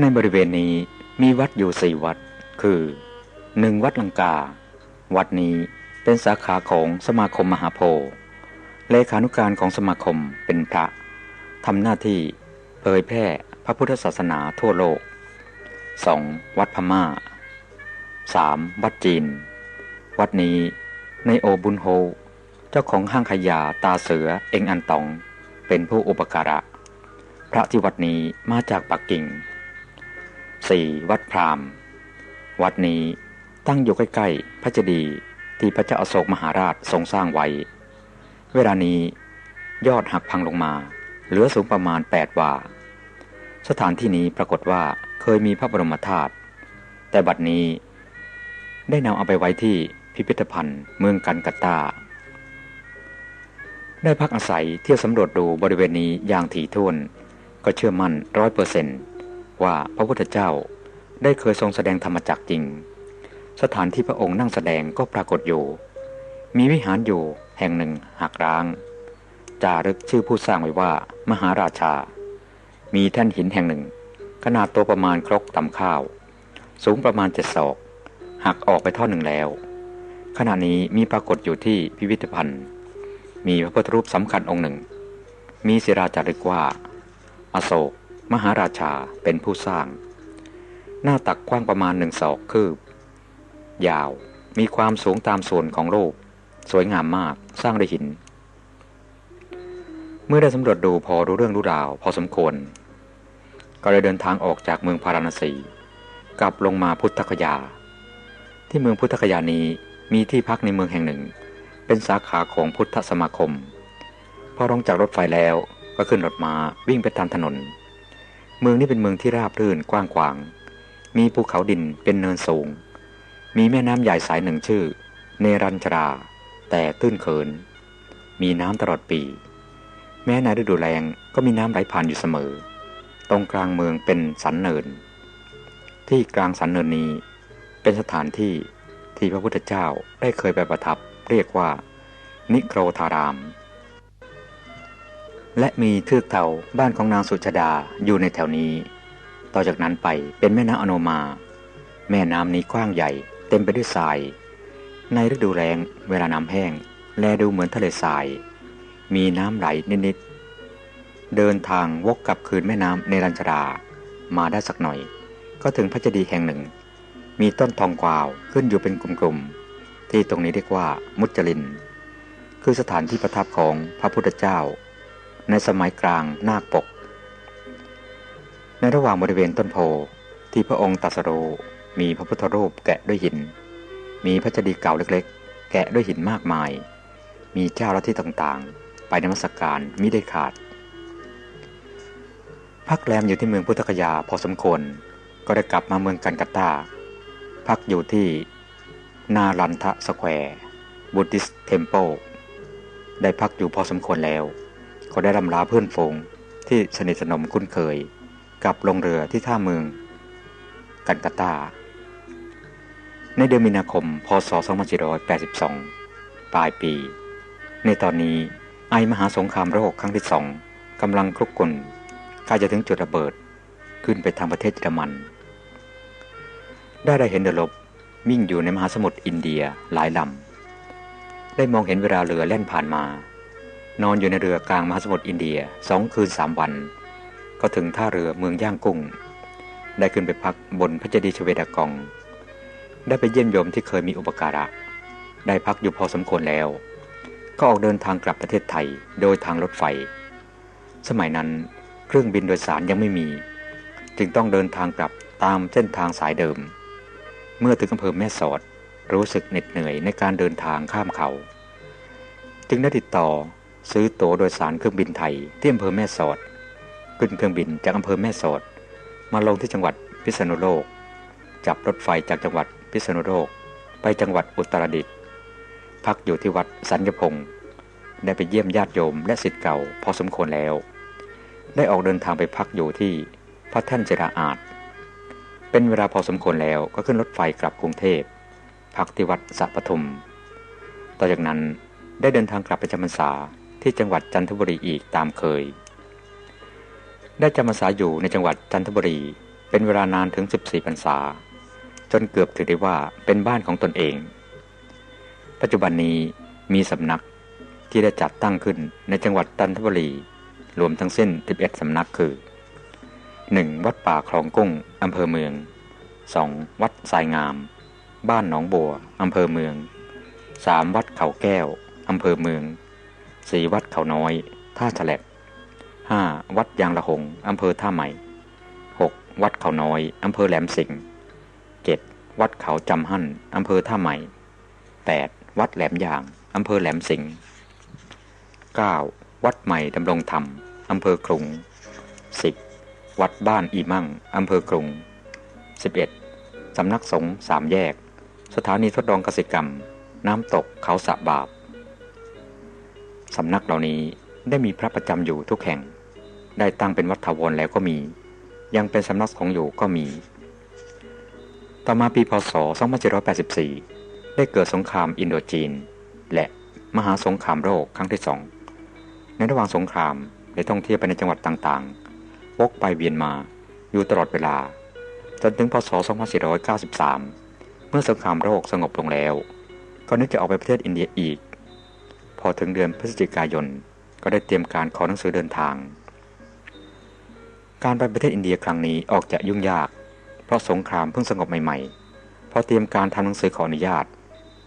ในบริเวณนี้มีวัดอยู่สี่วัด คือหนึ่งวัดลังกา วัดนี้เป็นสาขาของสมาคมมหาโพธิ์เลขานุการของสมาคมเป็นพระทำหน้าที่เผยแพร่พระพุทธศาสนาทั่วโลก 2. วัดพมา่า 3. วัดจีน วัดนี้ในโอบุญโฮ เจ้าของห้างขยาตาเสือเองอันตอง เป็นผู้อุปการะ พระที่วัดนี้มาจากปักกิ่ง 4. วัดพรามวัดนี้ตั้งอยู่ใกล้ๆ พระเจดีย์ที่พระเจ้าอโศกมหาราชทรงสร้างไว้ เวลานี้ยอดหักพังลงมา เหลือสูงประมาณ 8 วา สถานที่นี้ปรากฏว่าเคยมีพระบรมธาตุแต่บัดนี้ได้นำเอาไปไว้ที่พิพิธภัณฑ์เมืองกันกัตตา ได้พักอาศัยเที่ยวสำรวจดูบริเวณนี้อย่างถี่ถ้วน ก็เชื่อมั่นร้อยเปอร์เซ็นต์ ว่าพระพุทธเจ้าได้เคยทรงแสดงธรรมจักจริง สถานที่พระองค์นั่งแสดงก็ปรากฏอยู่ มีวิหารอยู่แห่งหนึ่งหักร้าง จารึกชื่อผู้สร้างไว้ว่า มหาราชา มีแท่นหินแห่งหนึ่ง ขนาดตัวประมาณครกตำข้าว สูงประมาณเจ็ดศอก หักออกไปท่อนหนึ่งแล้ว ขณะนี้มีปรากฏอยู่ที่พิพิธภัณฑ์ มีพระพุทธรูปสำคัญองค์หนึ่ง มีศิราจารึกว่า อโศก มหาราชาเป็นผู้สร้าง หน้าตักกว้างประมาณหนึ่งศอกคืบ ยาวมีความสูงตามส่วนของรูปสวยงามมากสร้างด้วยหิน เมื่อได้สำรวจดูพอรู้เรื่องรู้ราวพอสมควร ก็เลยเดินทางออกจากเมืองพาราณสี กลับลงมาพุทธคยา ที่เมืองพุทธคยานี้มีที่พักในเมืองแห่งหนึ่ง เป็นสาขาของพุทธสมาคม พอลงจากรถไฟแล้วก็ขึ้นรถมาวิ่งไปตามถนน เมืองนี้เป็นเมืองที่ราบรื่นกว้างขวาง มีภูเขาดินเป็นเนินสูง มีแม่น้ำใหญ่สายหนึ่งชื่อ เนรัญชรา แต่ตื้นเขิน มีน้ำตลอดปี แม้ในฤดูแล้งก็มีน้ำไหลผ่านอยู่เสมอ ตรงกลางเมืองเป็นสันเนิน ที่กลางสันเนินนี้ เป็นสถานที่ที่พระพุทธเจ้าได้เคยไปประทับเรียกว่า นิโครธาราม และมีเทือกเขาบ้านของนางสุชดาอยู่ในแถวนี้ ต่อจากนั้นไปเป็นแม่น้ำอโนมา แม่น้ำนี้กว้างใหญ่ เต็มไปด้วยทราย ในฤดูแล้งเวลาน้ำแห้ง แลดูเหมือนทะเลทราย มีน้ำไหลนิดๆ เดินทางวกกลับคืนแม่น้ำเนรัญชรามาได้สักหน่อย ก็ถึงพระเจดีย์แห่งหนึ่ง มีต้นทองกวาวขึ้นอยู่เป็นกลุ่มๆ ที่ตรงนี้เรียกว่ามุจลิน คือสถานที่ประทับของพระพุทธเจ้า ในสมัยกลางนาคปก ในระหว่างบริเวณต้นโพที่พระองค์ตัสรู้มีพระพุทธรูปแกะด้วยหิน มีพระเจดีย์เก่าเล็กๆ แกะด้วยหินมากมาย มีเจ้าลัทธิต่างๆ ไปนมัสกการมิได้ขาด พักแรมอยู่ที่เมืองพุทธคยาพอสมควร ก็ได้กลับมาเมืองกันกัตตาพักอยู่ที่นารันทะสแควร์บูติสเทมเพิลได้พักอยู่พอสมควรแล้ว ก็ได้ลำลาเพื่อนฝูงที่สนิทสนมคุ้นเคยกับลงเรือที่ท่าเมือง กันกัตตา ในเดือนมีนาคม พศ 2482 ปลายปี ในตอนนี้ไอมหาสงครามโลกครั้งที่สองกำลังคลุกกลุ่นใกล้จะถึงจุดระเบิดขึ้นไปทางประเทศเยอรมัน ได้ได้เห็นเดลบวิ่งอยู่ในมหาสมุทรอินเดียหลายลำ ได้มองเห็นเวลาเรือแล่นผ่านมา นอนอยู่ในเรือกลางมหาสมุทรอินเดียสองคืนสามวัน ก็ถึงท่าเรือเมืองย่างกุ้ง ได้ขึ้นไปพักบนพระเจดีย์ชเวดากอง ได้ไปเยี่ยมโยมที่เคยมีอุปการะ ได้พักอยู่พอสมควรแล้ว ก็ออกเดินทางกลับประเทศไทยโดยทางรถไฟ สมัยนั้นเครื่องบินโดยสารยังไม่มี จึงต้องเดินทางกลับตามเส้นทางสายเดิม เมื่อถึงอำเภอแม่สอดรู้สึกเหน็ดเหนื่อยในการเดินทางข้ามเขา จึงได้ติดต่อ ซื้อตั๋วโดยสารเครื่องบินไทยที่อำเภอแม่สอด ขึ้นเครื่องบินจากอำเภอแม่สอด มาลงที่จังหวัดพิษณุโลก จับรถไฟจากจังหวัดพิษณุโลก ไปจังหวัดอุตรดิตถ์พักอยู่ที่วัดสัญญพงศ์ได้ไปเยี่ยมญาติโยมและศิษย์เก่าพอสมควรแล้ว ได้ออกเดินทางไปพักอยู่ที่พระแท่นเจราอาจ เป็นเวลาพอสมควรแล้วก็ขึ้นรถไฟกลับกรุงเทพพักที่วัดสัปทุม ต่อจากนั้นได้เดินทางกลับไปจำพรรษา ที่จังหวัดจันทบุรีอีกตามเคย ได้จำพรรษาอยู่ในจังหวัดจันทบุรีเป็นเวลานานถึง 14พรรษา จนเกือบถือได้ว่าเป็นบ้านของตนเอง ปัจจุบันนี้มีสำนักที่ได้จัดตั้งขึ้นในจังหวัดตันทบุรีรวมทั้งสิ้น 11 สำนักคือ 1. วัดป่าคลองกุ้งอำเภอเมือง 2. วัดทรายงาม บ้านหนองบัวอำเภอเมือง 3. วัดเขาแก้วอำเภอเมือง 4. วัดเขาน้อย ท่าฉลับ 5. วัดยางละหงอำเภอท่าใหม่ 6. วัดเขาน้อยอำเภอแหลมสิงห์ 7. วัดเขาจำหั่นอำเภอท่าใหม่ 8. วัดแหลมยางอำเภอแหลมสิงห์ 9. วัดใหม่ดำรงธรรมอำเภอกรุง 10. วัดบ้านอีมั่งอำเภอกรุง 11. สำนักสงฆ์สามแยก สถานีทดลองกสิกรรม น้ำตกเขาสะบาบ สำนักเหล่านี้ได้มีพระประจำอยู่ทุกแห่ง ได้ตั้งเป็นวัดถาวรแล้วก็มี ยังเป็นสำนักของอยู่ก็มี ต่อมาปีพศ 2784 ได้เกิดสงครามอินโดจีน และมหาสงครามโลกครั้งที่สอง ในระหว่างสงครามได้ท่องเที่ยวไปในจังหวัดต่างๆ วกไปเวียนมาอยู่ตลอดเวลา จนถึงพศ 2493 เมื่อสงครามโลกสงบลงแล้ว ก็นึกจะออกไปประเทศอินเดียอีก พอถึงเดือนพฤศจิกายน ก็ได้เตรียมการขอหนังสือเดินทาง การไปประเทศอินเดียครั้งนี้ออกจะยุ่งยาก เพราะสงครามเพิ่งสงบใหม่ๆ พอเตรียมการทำหนังสือขออนุญาต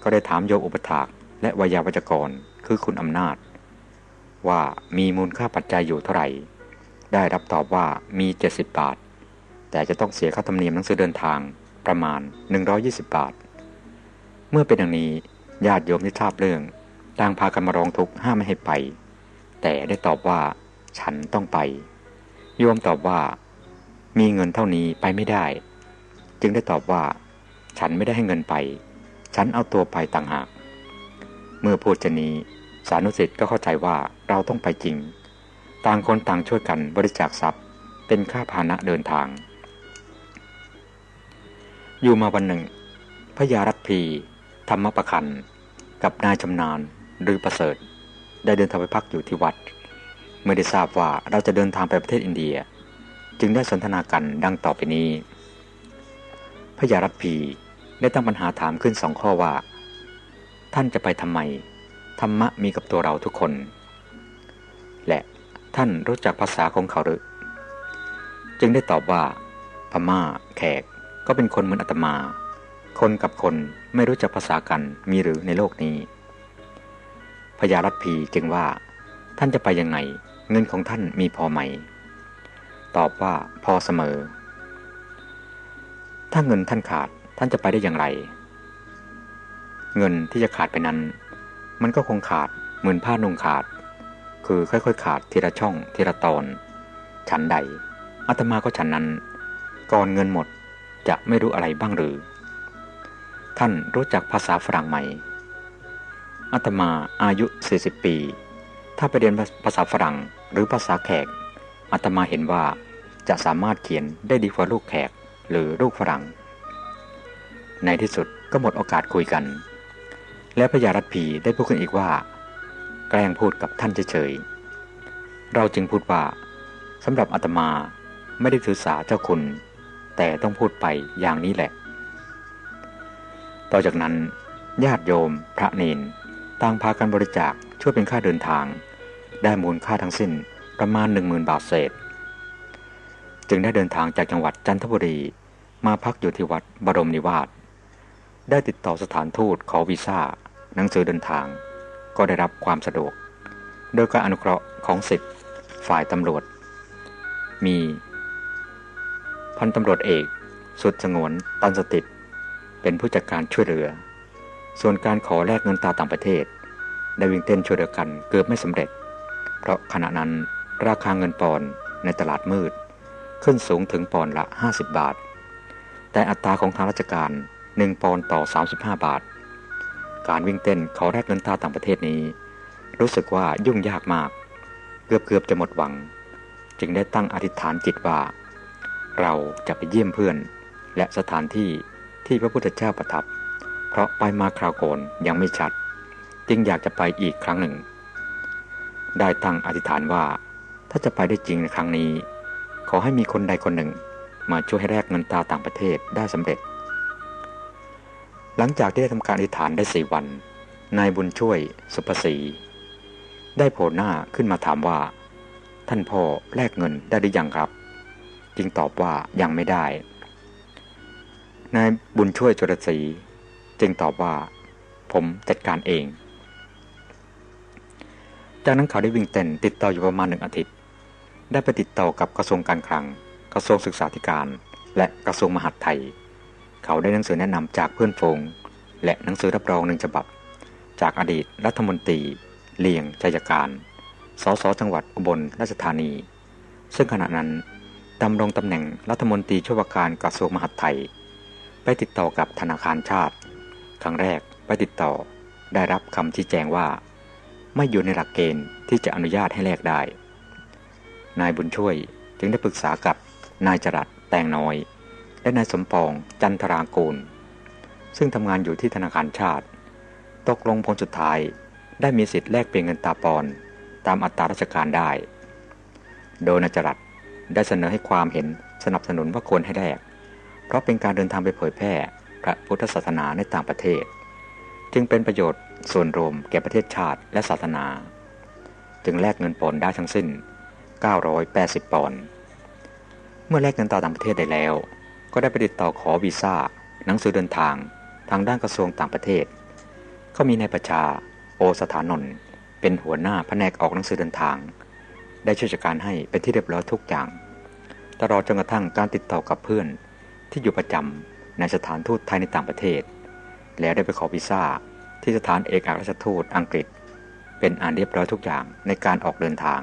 ก็ได้ถามโยมอุปถากและวายาวัจกรคือคุณอำนาจ ว่ามีมูลค่าปัจจัยอยู่เท่าไหร่ ได้รับตอบว่ามี 70 บาท แต่จะต้องเสียค่าธรรมเนียมหนังสือเดินทางประมาณ 120 บาท เมื่อเป็นอย่างนี้ญาติโยมที่ทราบเรื่อง ต่างพากันมาร้องทุกข์ห้ามไม่ให้ไป แต่ได้ตอบว่า ฉันต้องไป โยมตอบว่า มีเงินเท่านี้ไปไม่ได้ จึงได้ตอบว่า ฉันไม่ได้ให้เงินไป ฉันเอาตัวไปต่างหาก เมื่อพูดจะนี้ สานุสิทธิ์ก็เข้าใจว่าเราต้องไปจริง ต่างคนต่างช่วยกันบริจาคทรัพย์ เป็นค่าพาหนะเดินทาง อยู่มาวันหนึ่งพญารัตพีธรรมประคันกับนายชำนาญ หรือประเสริฐ ได้เดินทางไปพักอยู่ที่วัด เมื่อได้ทราบว่าเราจะเดินทางไปประเทศอินเดีย จึงได้สนทนากันดังต่อไปนี้พญารัตพีได้ตั้งปัญหาถามขึ้นสองข้อว่า ท่านจะไปทำไม ธรรมะมีกับตัวเราทุกคน และท่านรู้จักภาษาของเขาหรือ จึงได้ตอบว่า พม่า แขก ก็เป็นคนเหมือนอาตมา คนกับคนไม่รู้จักภาษากันมีหรือในโลกนี้ ญารัตพีจึงว่า ท่านจะไปยังไง เงินของท่านมีพอไหม ตอบว่าพอเสมอ ถ้าเงินท่านขาดท่านจะไปได้อย่างไร เงินที่จะขาดไปนั้น มันก็คงขาดเหมือนผ้านุ่งขาด คือค่อยๆ ขาดทีละช่องทีละตอน ฉันใดอาตมาก็ฉันนั้น ก่อนเงินหมดจะไม่รู้อะไรบ้างหรือ ท่านรู้จักภาษาฝรั่งไหม อาตมาอายุ 40 ปี ถ้าไปเรียนภาษาฝรั่งหรือภาษาแขกอาตมาเห็นว่าจะสามารถเขียนได้ดีกว่าลูกแขกหรือลูกฝรั่ง ในที่สุดก็หมดโอกาสคุยกัน และพญารัตพีได้พูดขึ้นอีกว่า แกล้งพูดกับท่านเฉยๆเราจึงพูดว่าสำหรับอาตมาไม่ได้ถือสาเจ้าคุณ แต่ต้องพูดไปอย่างนี้แหละ ต่อจากนั้นญาติโยมพระเนน ต่างพากันบริจาคช่วยเป็นค่าเดินทาง ได้มูลค่าทั้งสิ้นประมาณหนึ่งมืนบาทเศษ จึงได้เดินทางจากจังหวัดจันทบุรี มาพักอยู่ที่วัดบรมนิวาสได้ติดต่อสถานทูตขอวีซ่า หนังสือเดินทาง ก็ได้รับความสะดวก โดยการอนุเคราะห์ของสิทธิ์ฝ่ายตำรวจ มี พันตำรวจเอก สุดสงวนตันสติดเป็นผู้จัดการช่วยเหลือ ส่วนการขอแลกเงินตาต่างประเทศได้วิ่งเต้นโชวยเหลือกันเกือบไม่สำเร็จ เพราะขณะนั้นราคาเงินปอนในตลาดมืด ขึ้นสูงถึงปอนละ 50 บาท แต่อัตราของทางราชการ 1 ปอนต่อ 35 บาท การวิ่งเต้นขอแลกเงินตาต่างประเทศนี้ รู้สึกว่ายุ่งยากมาก เกือบเกือบจะหมดหวัง จึงได้ตั้งอธิษฐานจิตว่า เราจะไปเยี่ยมเพื่อน และสถานที่ที่พระพุทธเจ้าประทับ เพราะไปมาคราวโกนยังไม่ชัด จึงอยากจะไปอีกครั้งหนึ่ง ได้ตั้งอธิษฐานว่า ถ้าจะไปได้จริงในครั้งนี้ ขอให้มีคนใดคนหนึ่ง มาช่วยให้แลกเงินตาต่างประเทศได้สำเร็จ หลังจากที่ได้ทำการอธิษฐานได้สี่วัน นายบุญช่วยสุภศรีได้โผล่หน้าขึ้นมาถามว่า ท่านพ่อแลกเงินได้หรือยังครับ จึงตอบว่ายังไม่ได้นายบุญช่วยจุลศรี จึงตอบว่า ผมจัดการเอง จากนั้นเขาได้วิ่งเต้นติดต่ออยู่ประมาณหนึ่งอาทิตย์ ได้ไปติดต่อกับกระทรวงการคลัง กระทรวงศึกษาธิการ และกระทรวงมหาดไทย เขาได้หนังสือแนะนำจากเพื่อนฝูงและหนังสือรับรองหนึ่งฉบับ จากอดีตรัฐมนตรีเลียงชัยการ สสจังหวัดอุบลราชธานี ซึ่งขณะนั้นดำรงตำแหน่งรัฐมนตรีช่วยว่าการกระทรวงมหาดไทย ไปติดต่อกับธนาคารชาติ ครั้งแรกไปติดต่อ ได้รับคำชี้แจงว่า ไม่อยู่ในหลักเกณฑ์ที่จะอนุญาตให้แลกได้ นายบุญช่วยจึงได้ปรึกษากับนายจรัสแตงน้อย และนายสมปองจันทรางกูล ซึ่งทำงานอยู่ที่ธนาคารชาติ ตกลงผลสุดท้ายได้มีสิทธิ์แลกเปลี่ยนเงินตาปอนตามอัตราราชการได้ โดยนายจรัสได้เสนอให้ความเห็นสนับสนุนว่าควรให้แลกเพราะเป็นการเดินทางไปเผยแพร่ พระพุทธศาสนาในต่างประเทศ จึงเป็นประโยชน์ส่วนรวมแก่ประเทศชาติและศาสนา จึงแลกเงินปอนได้ทั้งสิ้น 980 ปอนด์เมื่อแลกเงินตาต่างประเทศได้แล้ว ก็ได้ไปติดต่อขอวีซ่าหนังสือเดินทางทางด้านกระทรวงต่างประเทศ ก็มีนายประชาโอสถานนท์เป็นหัวหน้าแผนกออกหนังสือเดินทาง ได้ช่วยจัดการให้เป็นที่เรียบร้อยทุกอย่างตลอดจนกระทั่งการติดต่อกับเพื่อนที่อยู่ประจำ ในสถานทูตไทยในต่างประเทศ แล้วได้ไปขอวีซ่าที่สถานเอกอัครราชทูตอังกฤษ เป็นอันเรียบร้อยทุกอย่างในการออกเดินทาง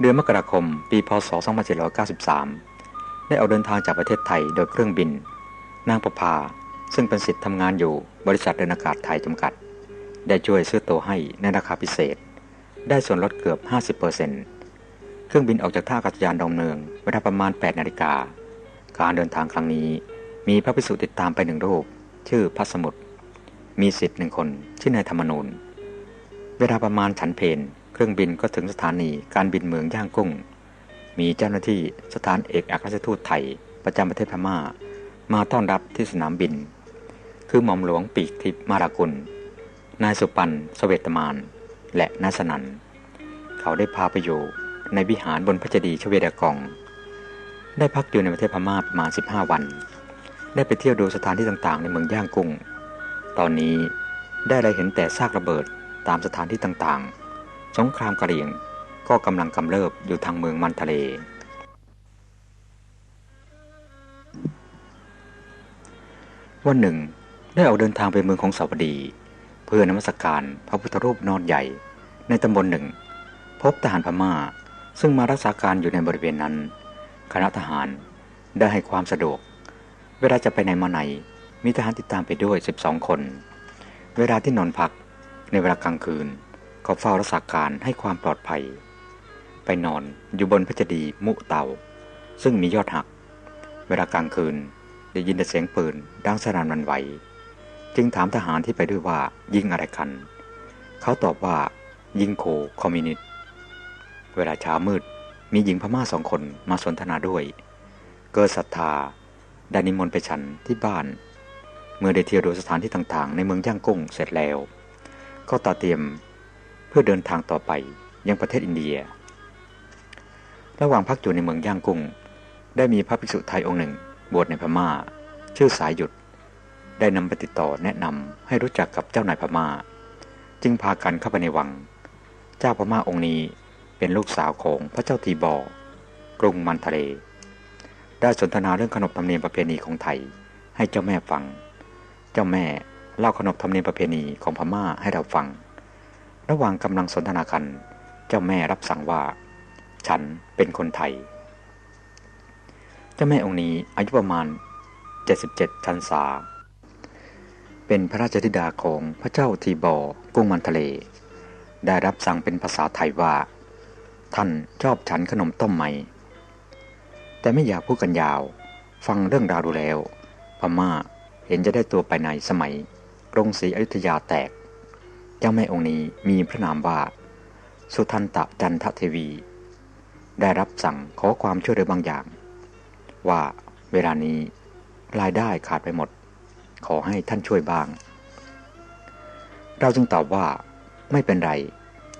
เดือนมกราคมปีพศ 2793 ได้ออกเดินทางจากประเทศไทยโดยเครื่องบิน นางประภาซึ่งเป็นสิทธิ์ทำงานอยู่บริษัทเดินอากาศไทยจำกัด ได้ช่วยซื้อตัวให้ในราคาพิเศษ ได้ส่วนลดเกือบ 50%เครื่องบินออกจากท่าอากาศยานดอนเมืองเวลาประมาณ 8 นาฬิกา การเดินทางครั้งนี้ มีพระภิกษุติดตามไปหนึ่งรูป ชื่อพัสมุทรมีสิทธิ์หนึ่งคนชื่อนายธรรมนูญเวลาประมาณฉันเพนเครื่องบินก็ถึงสถานีการบินเมืองย่างกุ้ง มีเจ้าหน้าที่สถานเอกอัครราชทูตไทยประจำประเทศพม่า มาต้อนรับที่สนามบิน คือหม่อมหลวงปีกทิพมารากุล นายสุปันสเวตมาน และนายสนัน เขาได้พาไปอยู่ในวิหารบนพระเจดีย์ชเวดากอง ได้พักอยู่ในประเทศพม่าประมาณ 15 วัน ได้ไปเที่ยวดูสถานที่ต่างๆ ในเมืองย่างกุ้ง ตอนนี้ได้ได้เห็นแต่ซากระเบิดตามสถานที่ต่างๆ สงครามกะเหรี่ยงก็กำลังกำเริบอยู่ทางเมืองมันทะเล วันหนึ่ง ได้ออกเดินทางไปเมืองของสาวดี เพื่อนมัสการพระพุทธรูปนอนใหญ่ ในตำบลหนึ่ง พบทหารพม่า ซึ่งมารักษาการอยู่ในบริเวณนั้น คณะทหารได้ให้ความสะดวก เวลาจะไปไหนมาไหน มีทหารติดตามไปด้วย 12 คน เวลาที่นอนพักในเวลากลางคืนเขาเฝ้ารักษาการให้ความปลอดภัย ไปนอนอยู่บนพระเจดีย์มุเตา ซึ่งมียอดหัก เวลากลางคืนได้ยินแต่เสียงปืนดังสนั่นวันไหว จึงถามทหารที่ไปด้วยว่ายิงอะไรกัน เขาตอบว่ายิงโคคอมมิวนิสต์เวลาเช้ามืด มีหญิงพม่าสองคนมาสนทนาด้วย เกิดศรัทธาได้นิมนต์ไปฉันที่บ้าน เมื่อได้เที่ยวดูสถานที่ต่างๆ ในเมืองย่างกุ้งเสร็จแล้ว ก็ต่อเตรียมเพื่อเดินทางต่อไปยังประเทศอินเดีย ระหว่างพักอยู่ในเมืองย่างกุ้ง ได้มีพระภิกษุไทยองค์หนึ่งบวชในพม่า ชื่อสายหยุด ได้นำไปติดต่อแนะนำให้รู้จักกับเจ้านายพม่า จึงพากันเข้าไปในวัง เจ้าพม่าองค์นี้ เป็นลูกสาวของพระเจ้าทีบอกรุงมันทะเล ได้สนทนาเรื่องขนบธรรมเนียมประเพณีของไทย ให้เจ้าแม่ฟัง เจ้าแม่เล่าขนบธรรมเนียมประเพณีของพม่าให้เราฟัง ระหว่างกำลังสนทนากัน เจ้าแม่รับสั่งว่า ฉันเป็นคนไทย เจ้าแม่องค์นี้อายุประมาณ 77ชันษาเป็นพระราชธิดาของพระเจ้าทีบอกุ้งมันทะเล ได้รับสั่งเป็นภาษาไทยว่า ท่านชอบฉันขนมต้มไหม แต่ไม่อยากพูดกันยาว ฟังเรื่องราวดูแล้ว พม่าเห็นจะได้ตัวไปในสมัยกรุงศรีอยุธยาแตก เจ้าแม่องค์นี้มีพระนามว่า สุทันตะจันทเทวี ได้รับสั่งขอความช่วยเหลือบางอย่าง ว่าเวลานี้รายได้ขาดไปหมด ขอให้ท่านช่วยบ้าง เราจึงตอบว่าไม่เป็นไร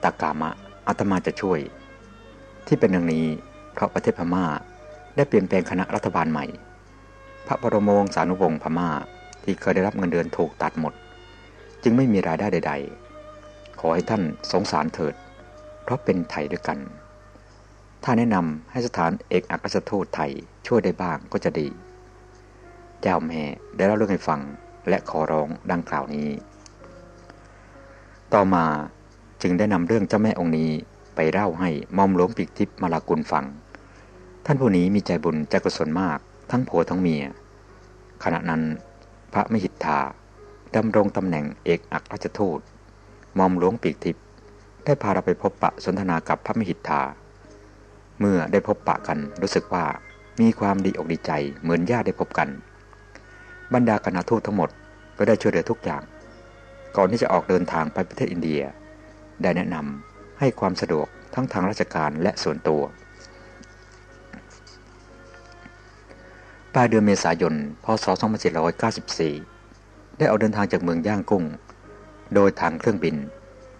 ตากามะอาตมาจะช่วย ที่เป็นอย่างนี้เพราะประเทศพม่าได้เปลี่ยนแปลงคณะรัฐบาลใหม่ พระบรมวงศานุวงศ์พม่าที่เคยได้รับเงินเดือนถูกตัดหมด จึงไม่มีรายได้ใด ๆ ขอให้ท่านสงสารเถิด เพราะเป็นไทยด้วยกัน ถ้าแนะนำให้สถานเอกอัครราชทูตไทยช่วยได้บ้างก็จะดี เจ้าแม่ได้เล่าเรื่องให้ฟังและขอร้องดังกล่าวนี้ ต่อมาจึงได้นำเรื่องเจ้าแม่องค์นี้ ไปเล่าให้มอมหลวงปิกทิพย์มาลากุลฟัง ท่านผู้นี้มีใจบุญใจกุศลมากทั้งผัวทั้งเมีย ขณะนั้นพระมหิทธาดำรงตำแหน่งเอกอัครราชทูตมอมหลวงปีกทิพย์ได้พาเราไปพบปะสนทนากับพระมหิทธา เมื่อได้พบปะกันรู้สึกว่ามีความดีอกดีใจเหมือนญาติได้พบกัน บรรดาคณะทูตทั้งหมดก็ได้ช่วยเหลือทุกอย่าง ก่อนที่จะออกเดินทางไปประเทศอินเดีย ได้แนะนำ ให้ความสะดวกทั้งทางราชการและส่วนตัวปลายเดือนเมษายน พศ2794 ได้ออกเดินทางจากเมืองย่างกุ้ง โดยทางเครื่องบิน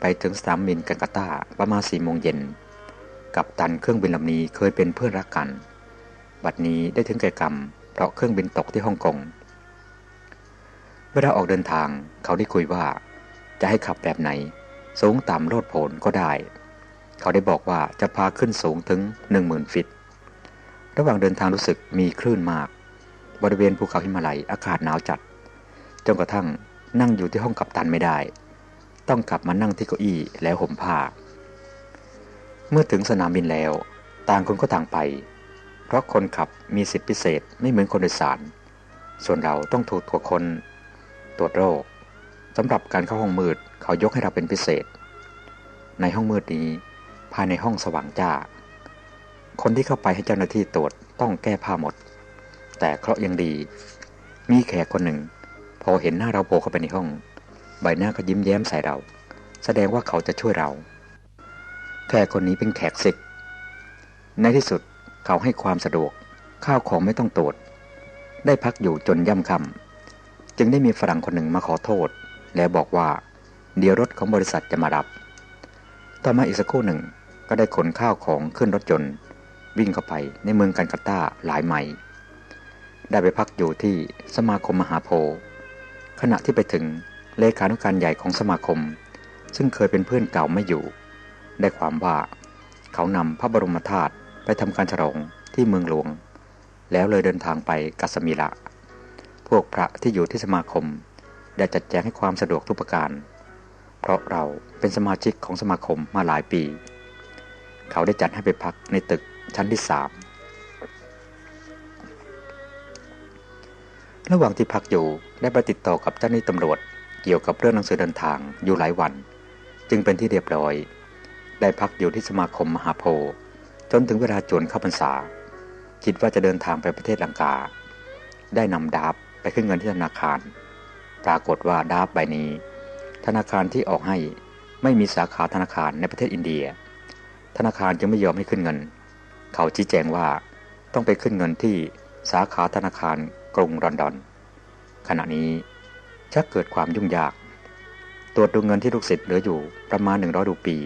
ไปถึงสนามบินกัลกัตตาประมาณ4โมงเย็น กับตันเครื่องบินลำนี้เคยเป็นเพื่อนรักกัน บัดนี้ได้ถึงแก่กรรม เพราะเครื่องบินตกที่ฮ่องกง เวลาออกเดินทางเขาได้คุยว่า จะให้ขับแบบไหน สูงต่ำโลดโผนก็ได้ เขาได้บอกว่าจะพาขึ้นสูงถึง 10,000 ฟิต ระหว่างเดินทางรู้สึกมีคลื่นมาก บริเวณภูเขาหิมาลัยอากาศหนาวจัด จนกระทั่งนั่งอยู่ที่ห้องกัปตันไม่ได้ ต้องกลับมานั่งที่เก้าอี้แล้วห่มผ้า เมื่อถึงสนามบินแล้ว ต่างคนก็ต่างไป เพราะคนขับมีสิทธิพิเศษไม่เหมือนคนโดยสาร ส่วนเราต้องถูกตรวจคนตรวจโรคสำหรับการเข้าห้องมืดเขายกให้เราเป็นพิเศษ ในห้องมืดนี้ ภายในห้องสว่างจ้า คนที่เข้าไปให้เจ้าหน้าที่ตรวจต้องแก้ผ้าหมด แต่เคราะห์ยังดี มีแขกคนหนึ่ง พอเห็นหน้าเราโผล่เข้าไปในห้อง ใบหน้าก็ยิ้มแย้มใส่เรา แสดงว่าเขาจะช่วยเราแขกคนนี้เป็นแขกสิทธิ์ในที่สุดเขาให้ความสะดวก ข้าวของไม่ต้องตรวจ ได้พักอยู่จนย่ำคำจึงได้มีฝรั่งคนหนึ่งมาขอโทษ แล้วบอกว่า เดี๋ยวรถของบริษัทจะมารับ ต่อมาอีกสักครู่หนึ่งก็ได้ขนข้าวของขึ้นรถยนต์วิ่งเข้าไปในเมืองกันกัตตาหลายไมล์ได้ไปพักอยู่ที่สมาคมมหาโพธิ์ขณะที่ไปถึงเลขานุการใหญ่ของสมาคม ซึ่งเคยเป็นเพื่อนเก่าไม่อยู่ ได้ความว่า เขานำพระบรมธาตุไปทำการฉลองที่เมืองหลวง แล้วเลยเดินทางไปกัสมิละ พวกพระที่อยู่ที่สมาคม ได้จัดแจงให้ความสะดวกทุกประการ เพราะเราเป็นสมาชิกของสมาคมมาหลายปี เขาได้จัดให้ไปพักในตึกชั้นที่สามระหว่างที่พักอยู่ได้ไปติดต่อกับเจ้าหน้าที่ตำรวจเกี่ยวกับเรื่องหนังสือเดินทางอยู่หลายวัน จึงเป็นที่เรียบร้อย ได้พักอยู่ที่สมาคมมหาโพธิ์จนถึงเวลาจวนเข้าพรรษา คิดว่าจะเดินทางไปประเทศลังกา ได้นำดาบไปขึ้นเงินที่ธนาคาร ปรากฏว่าดาบใบนี้ ธนาคารที่ออกให้ไม่มีสาขาธนาคารในประเทศอินเดีย ธนาคารจึงไม่ยอมให้ขึ้นเงิน เขาชี้แจงว่าต้องไปขึ้นเงินที่สาขาธนาคารกรุงลอนดอน ขณะนี้ชักเกิดความยุ่งยาก ตรวจดูเงินที่ลูกศิษย์เหลืออยู่ประมาณ 100 รูปี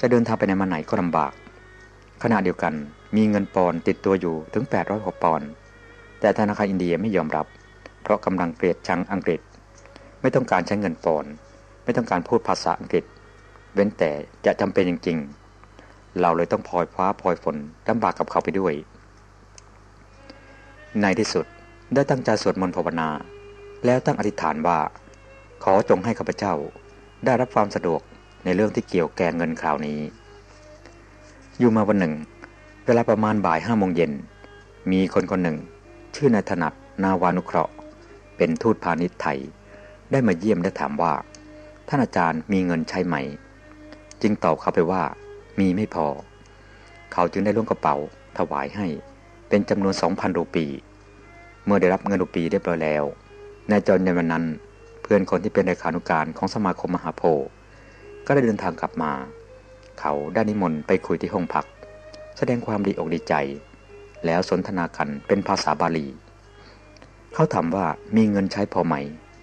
จะเดินทางไปในมาไหนก็ลำบาก ขณะเดียวกันมีเงินปอนติดตัวอยู่ถึง806ปอน แต่ธนาคารอินเดียไม่ยอมรับ เพราะกำลังเกลียดชังอังกฤษ ไม่ต้องการใช้เงินปอนไม่ต้องการพูดภาษาอังกฤษ เว้นแต่จะจำเป็นจริงๆ เราเลยต้องพลอยฟ้าพลอยฝนลำบากกับเขาไปด้วย ในที่สุดได้ตั้งใจสวดมนต์ภาวนา แล้วตั้งอธิษฐานว่า ขอจงให้ข้าพเจ้า ได้รับความสะดวกในเรื่องที่เกี่ยวแกงเงินคราวนี้ อยู่มาวันหนึ่ง เวลาประมาณบ่ายห้าโมงเย็น มีคนคนหนึ่ง ชื่อนายถนัดนาวานุเคราะห์ เป็นทูตพาณิชย์ไทย ได้มาเยี่ยมและถามว่า ท่านอาจารย์มีเงินใช้ไหม จึงตอบเขาไปว่า มีไม่พอ เขาจึงได้ล่วงกระเป๋า ถวายให้ เป็นจำนวนสองพันรูปี เมื่อได้รับเงินรูปีเรียบร้อยแล้วนายจนในวันนั้น เพื่อนคนที่เป็นเลขานุการของสมาคมมหาโพธิ์ก็ได้เดินทางกลับมา เขาได้นิมนต์ไปคุยที่ห้องพัก แสดงความดีอกดีใจ แล้วสนทนากันเป็นภาษาบาลี เขาถามว่ามีเงินใช้พอไหม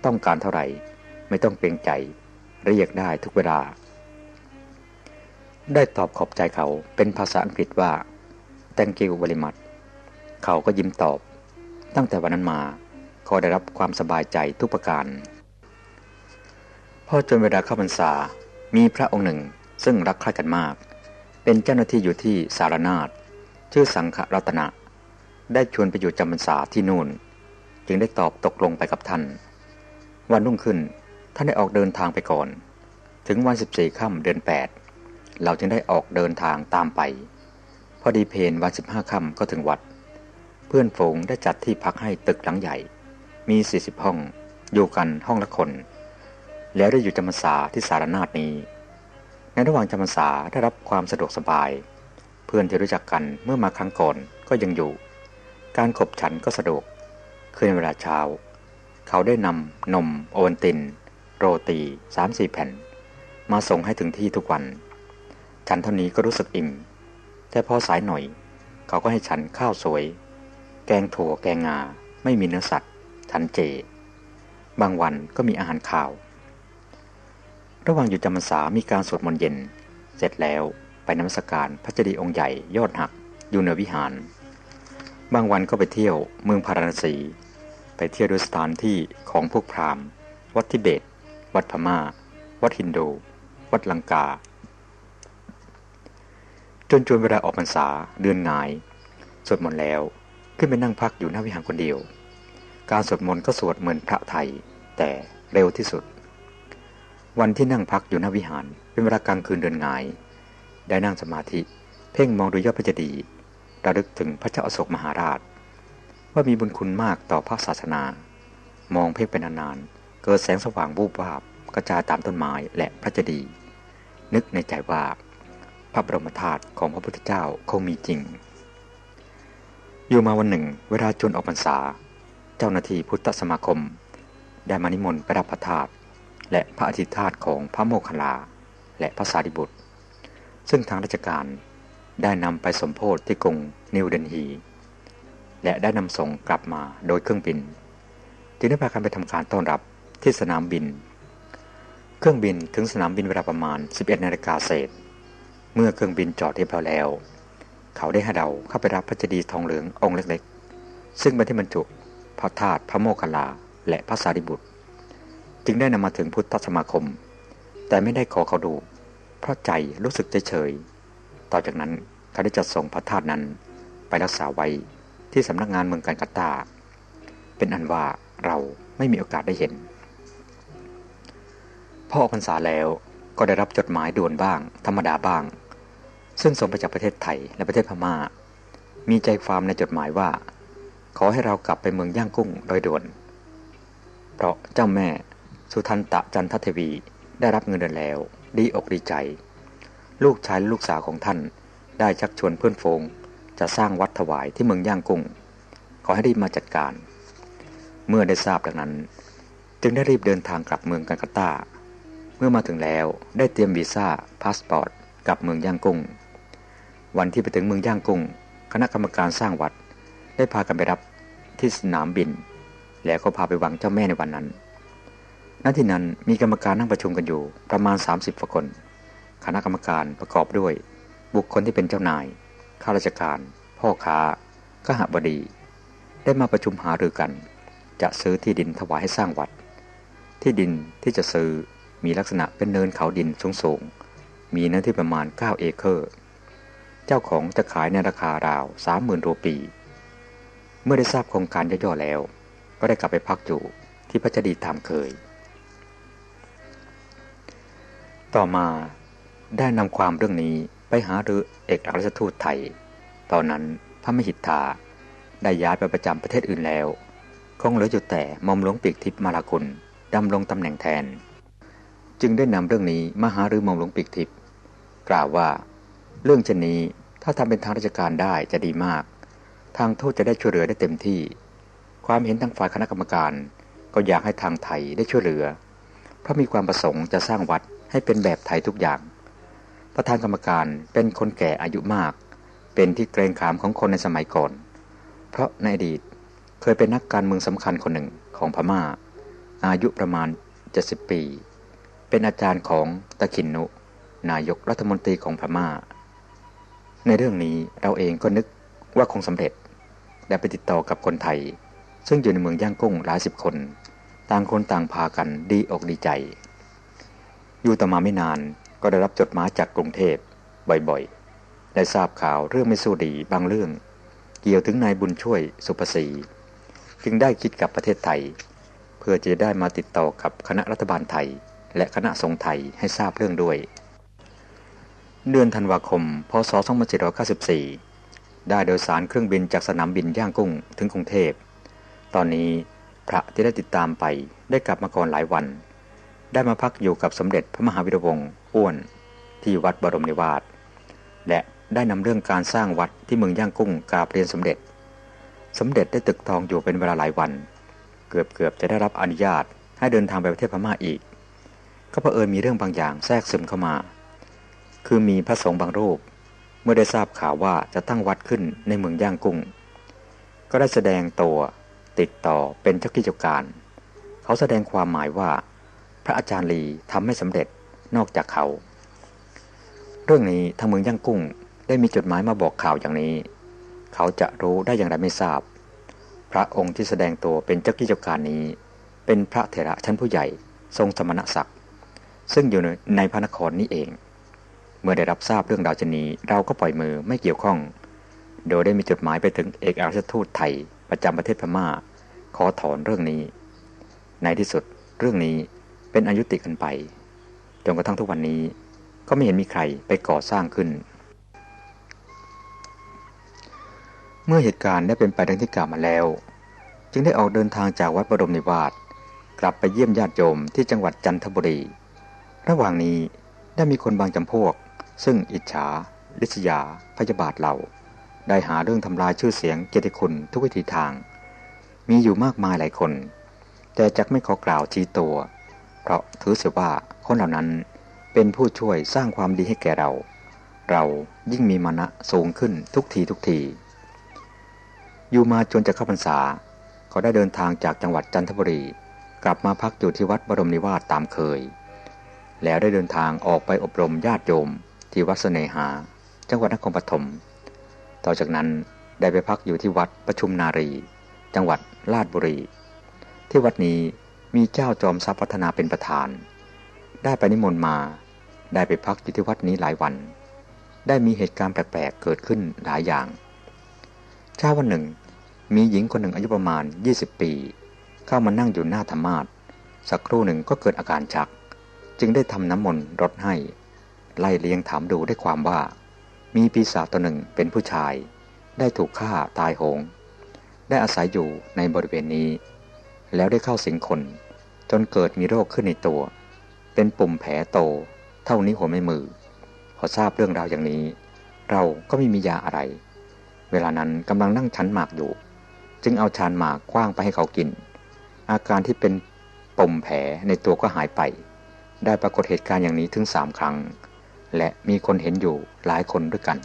ต้องการเท่าไหร่ ไม่ต้องเกรงใจเรียกได้ทุกเวลา ได้ตอบขอบใจเขาเป็นภาษาอังกฤษว่า thank you very much เขาก็ยิ้มตอบ ตั้งแต่วันนั้นมาเขาได้รับความสบายใจทุกประการพอจนเวลาเข้าพรรษา มีพระองค์หนึ่งซึ่งรักใคร่กันมาก เป็นเจ้าหน้าที่อยู่ที่สารนาฏชื่อสังฆรัตนะ ได้ชวนไปอยู่จำพรรษาที่นู่น จึงได้ตอบตกลงไปกับท่าน วันรุ่งขึ้นท่านได้ออกเดินทางไปก่อน ถึงวันสิบสี่ค่ำเดือนแปดเราจึงได้ออกเดินทางตามไป พอดีเพนวันสิบห้าค่ำก็ถึงวัด เพื่อนฝูงได้จัดที่พักให้ตึกหลังใหญ่ มีสี่สิบห้อง อยู่กันห้องละคน แล้วได้อยู่จำพรรษาที่สารนาฏนี้ ในระหว่างจำพรรษาได้รับความสะดวกสบาย เพื่อนที่รู้จักกันเมื่อมาครั้งก่อนก็ยังอยู่ การขบฉันก็สะดวกคืนเวลาเช้า เขาได้นำนม โอวันติน โรตีสามสี่แผ่น มาส่งให้ถึงที่ทุกวัน ฉันเท่านี้ก็รู้สึกอิ่ม แต่พอสายหน่อย เขาก็ให้ฉันข้าวสวย แกงถั่วแกงงา ไม่มีเนื้อสัตว์ ฉันเจ บางวันก็มีอาหารข่าว ระหว่างอยู่จำพรรษามีการสวดมนต์เย็น เสร็จแล้วไปนมัสการพระเจดีย์องค์ใหญ่ยอดหักอยู่ในวิหาร บางวันก็ไปเที่ยวเมืองพาราณสี ไปเที่ยวดูสถานที่ของพวกพราหมณ์ วัดทิเบต วัดพมา่า วัดฮินดู วัดลังกา จนจนเวลาออกพรรษาเดือนงายสวดมนต์แล้วขึ้นไปนั่งพักอยู่หน้าวิหารคนเดียว การสวดมนต์ก็สวดเหมือนพระไทย แต่เร็วที่สุด วันที่นั่งพักอยู่หน้าวิหารเป็นเวลากลางคืนเดินงาย ได้นั่งสมาธิ เพ่งมองดูยอดพระเจดีย์ระลึกถึงพระเจ้าอโศกมหาราช ว่ามีบุญคุณมากต่อพระศาสนา มองเพ่งเป็นนานๆ เกิดแสงสว่างบูบวาบกระจายตามต้นไม้และพระเจดีย์นึกในใจว่า พระบรมธาตุของพระพุทธเจ้าคงมีจริง อยู่มาวันหนึ่ง เวลาจนออกพรรษา เจ้าหน้าที่พุทธสมาคม ได้มานิมนต์ไปรับพระธาตุและพระอธิธาตของพระโมคคัลลา และพระสารีบุตร ซึ่งทางราชการได้นำไปสมโพธิที่กรุงนิวเดนฮี และได้นำส่งกลับมาโดยเครื่องบิน จึงได้พากันไปทำการต้อนรับที่สนามบิน เครื่องบินถึงสนามบินเวลาประมาณ 11นาฬิกาเศษ เมื่อเครื่องบินจอดเรียบร้อยแล้ว เขาได้ให้เราเข้าไปรับพระเจดีย์ทองเหลืององค์เล็กๆ ซึ่งเป็นที่บรรจุพระธาตุพระโมคคัลลา และพระสารีบุตร จึงได้นำมาถึงพุทธสมาคม แต่ไม่ได้ขอเขาดู เพราะใจรู้สึกเฉยๆต่อจากนั้นเขาได้จัดส่งพระธาตุนั้นไปรักษาไว้ ที่สำนักงานเมืองการกัตา เป็นอันว่าเราไม่มีโอกาสได้เห็นพออพรรษาแล้วก็ได้รับจดหมายด่วนบ้าง ธรรมดาบ้าง ซึ่งส่งไปจากประเทศไทยและประเทศพมา่า มีใจความในจดหมายว่า ขอให้เรากลับไปเมืองย่างกุ้งโดยด่วน เพราะเจ้าแม่สุทันตะจันทเทวีได้รับเงินเดือนแล้ว ดีอกดีใจ ลูกชายและลูกสาวของท่านได้ชักชวนเพื่อนโฟง จะสร้างวัดถวายที่เมืองย่างกุ้ง ขอให้รีบมาจัดการ เมื่อได้ทราบดังนั้น จึงได้รีบเดินทางกลับเมืองกัลกัตา เมื่อมาถึงแล้วได้เตรียมวีซ่าพาสปอร์ตกับเมืองย่างกุ้ง วันที่ไปถึงเมืองย่างกุ้ง คณะกรรมการสร้างวัด ได้พากันไปรับที่สนามบิน แล้วก็พาไปวังเจ้าแม่ในวันนั้นณที่นั้นมีกรรมการนั่งประชุมกันอยู่ประมาณ 30ฝคน คณะกรรมการประกอบด้วย บุคคลที่เป็นเจ้านาย ข้าราชการ พ่อค้าก็หบดี ได้มาประชุมหารือกัน จะซื้อที่ดินถวายให้สร้างวัด ที่ดินที่จะซื้อมีลักษณะเป็นเนินเขาดินสูงๆมีเนื้อที่ประมาณ 9 เอเคอร์ เจ้าของจะขายในราคาราว 30,000รูปี เมื่อได้ทราบโครงการย่อๆแล้ว ก็ได้กลับไปพักอยู่ที่พระจดีตามเคย ต่อมาได้นำความเรื่องนี้ ไปหาหรือเอกอัครราชทูตไทย ตอนนั้นพระมหิทธาได้ย้ายไปประจำประเทศอื่นแล้ว คงเหลืออยู่แต่มอมหลวงปีกทิพย์มาลาคุณดำรงตำแหน่งแทน จึงได้นำเรื่องนี้มาหาหรือมอมหลวงปีกทิพย์กล่าวว่า เรื่องเช่นนี้ถ้าทำเป็นทางราชการได้จะดีมาก ทางทูตจะได้ช่วยเหลือได้เต็มที่ ความเห็นทางฝ่ายคณะกรรมการก็อยากให้ทางไทยได้ช่วยเหลือ เพราะมีความประสงค์จะสร้างวัดให้เป็นแบบไทยทุกอย่าง ประธานกรรมการเป็นคนแก่อายุมาก เป็นที่เกรงขามของคนในสมัยก่อน เพราะในอดีตเคยเป็นนักการเมืองสำคัญคนหนึ่งของพมา่า อายุประมาณ 70 ปี เป็นอาจารย์ของตะขินนุ นายกรัฐมนตรีของพมา่า ในเรื่องนี้เราเองก็นึกว่าคงสำเร็จและไปติดต่อกับคนไทย ซึ่งอยู่ในเมืองย่างกุ้งหลายสิบคน ต่างคนต่างพากันดีอกดีใจ อยู่ต่อมาไม่นาน ก็ได้รับจดหมายจากกรุงเทพบ่อยๆ ได้ทราบข่าวเรื่องไม่สู้ดีบางเรื่อง เกี่ยวถึงนายบุญช่วยสุภศีจึงได้คิดกับประเทศไทย เพื่อจะได้มาติดต่อกับคณะรัฐบาลไทย และคณะสงฆ์ไทยให้ทราบเรื่องด้วย เดือนธันวาคม พศ2794 ได้โดยสารเครื่องบินจากสนามบินย่างกุ้งถึงกรุงเทพ ตอนนี้พระที่ได้ติดตามไปได้กลับมาก่อนหลายวัน ได้มาพักอยู่กับสมเด็จพระมหาวิรวงศ์อ้วนที่วัดบรมนิวาสและได้นำเรื่องการสร้างวัดที่เมืองย่างกุ้งกราบเรียนสมเด็จ สมเด็จได้ตึกทองอยู่เป็นเวลาหลายวัน เกือบเกือบจะได้รับอนุญาตให้เดินทางไปประเทศพม่าอีก ก็เผอิญมีเรื่องบางอย่างแทรกซึมเข้ามา คือมีพระสงฆ์บางรูป เมื่อได้ทราบข่าวว่าจะตั้งวัดขึ้นในเมืองย่างกุ้ง ก็ได้แสดงตัวติดต่อเป็นเจ้ากิจการ เขาแสดงความหมายว่า พระอาจารย์ลีทำไม่สำเร็จนอกจากเขา เรื่องนี้ทางเมืองย่างกุ้งได้มีจดหมายมาบอกข่าวอย่างนี้ เขาจะรู้ได้อย่างไรไม่ทราบ พระองค์ที่แสดงตัวเป็นเจ้ากิจการนี้ เป็นพระเถระชั้นผู้ใหญ่ทรงสมณศักดิ์ซึ่งอยู่ในพระนครนี้เอง เมื่อได้รับทราบเรื่องราวชนีเราก็ปล่อยมือไม่เกี่ยวข้อง โดยได้มีจดหมายไปถึงเอกอัครทูตไทยประจำประเทศพม่า ขอถอนเรื่องนี้ ในที่สุดเรื่องนี้ เป็นอายุติกันไป จนกระทั่งทุกวันนี้ก็ไม่เห็นมีใครไปก่อสร้างขึ้น เมื่อเหตุการณ์ได้เป็นไปดังที่กล่าวมาแล้ว จึงได้ออกเดินทางจากวัดบรมนิวาสกลับไปเยี่ยมญาติโยมที่จังหวัดจันทบุรี ระหว่างนี้ได้มีคนบางจำพวก ซึ่งอิจฉาลิษยา พยาบาทเราได้หาเรื่องทำลายชื่อเสียงเกียรติคุณทุกวิธีทาง มีอยู่มากมายหลายคน แต่จักไม่ขอกล่าวชี้ตัว ราะถือเสียว่าคนเหล่านั้นเป็นผู้ช่วยสร้างความดีให้แก่เรา เรายิ่งมีมานะสูงขึ้นทุกทีทุกที อยู่มาจนจะเข้าพรรษา เขาได้เดินทางจากจังหวัดจันทบุรี กลับมาพักอยู่ที่วัดบรมนิวาสตามเคย แล้วได้เดินทางออกไปอบรมญาติโยมที่วัดเสนหา จังหวัดนครปฐม ต่อจากนั้นได้ไปพักอยู่ที่วัดประชุมนารี จังหวัดลาดบุรี ที่วัดนี้ มีเจ้าจอมทรัพย์พัฒนาเป็นประธาน ได้ไปนิมนต์มา ได้ไปพักอยู่ที่วัดนี้หลายวัน ได้มีเหตุการณ์แปลกๆเกิดขึ้นหลายอย่าง เช้าวันหนึ่ง มีหญิงคนหนึ่งอายุประมาณ 20 ปี เข้ามานั่งอยู่หน้าธรรมาสสักครู่หนึ่งก็เกิดอาการชัก จึงได้ทำน้ำมนต์รดให้ ไล่เลียงถามดูได้ความว่า มีปีศาจตัวหนึ่งเป็นผู้ชาย ได้ถูกฆ่าตายโหง ได้อาศัยอยู่ในบริเวณนี้ แล้วได้เข้าสิงคน จนเกิดมีโรคขึ้นในตัว เป็นปุ่มแผลโต เท่านี้หัวไม่มือ พอทราบเรื่องราวอย่างนี้ เราก็ไม่มียาอะไร เวลานั้นกำลังนั่งชันหมากอยู่ จึงเอาชานหมากคว้างไปให้เขากิน อาการที่เป็นปุ่มแผลในตัวก็หายไป ได้ปรากฏเหตุการณ์อย่างนี้ถึงสามครั้ง และมีคนเห็นอยู่หลายคนด้วยกัน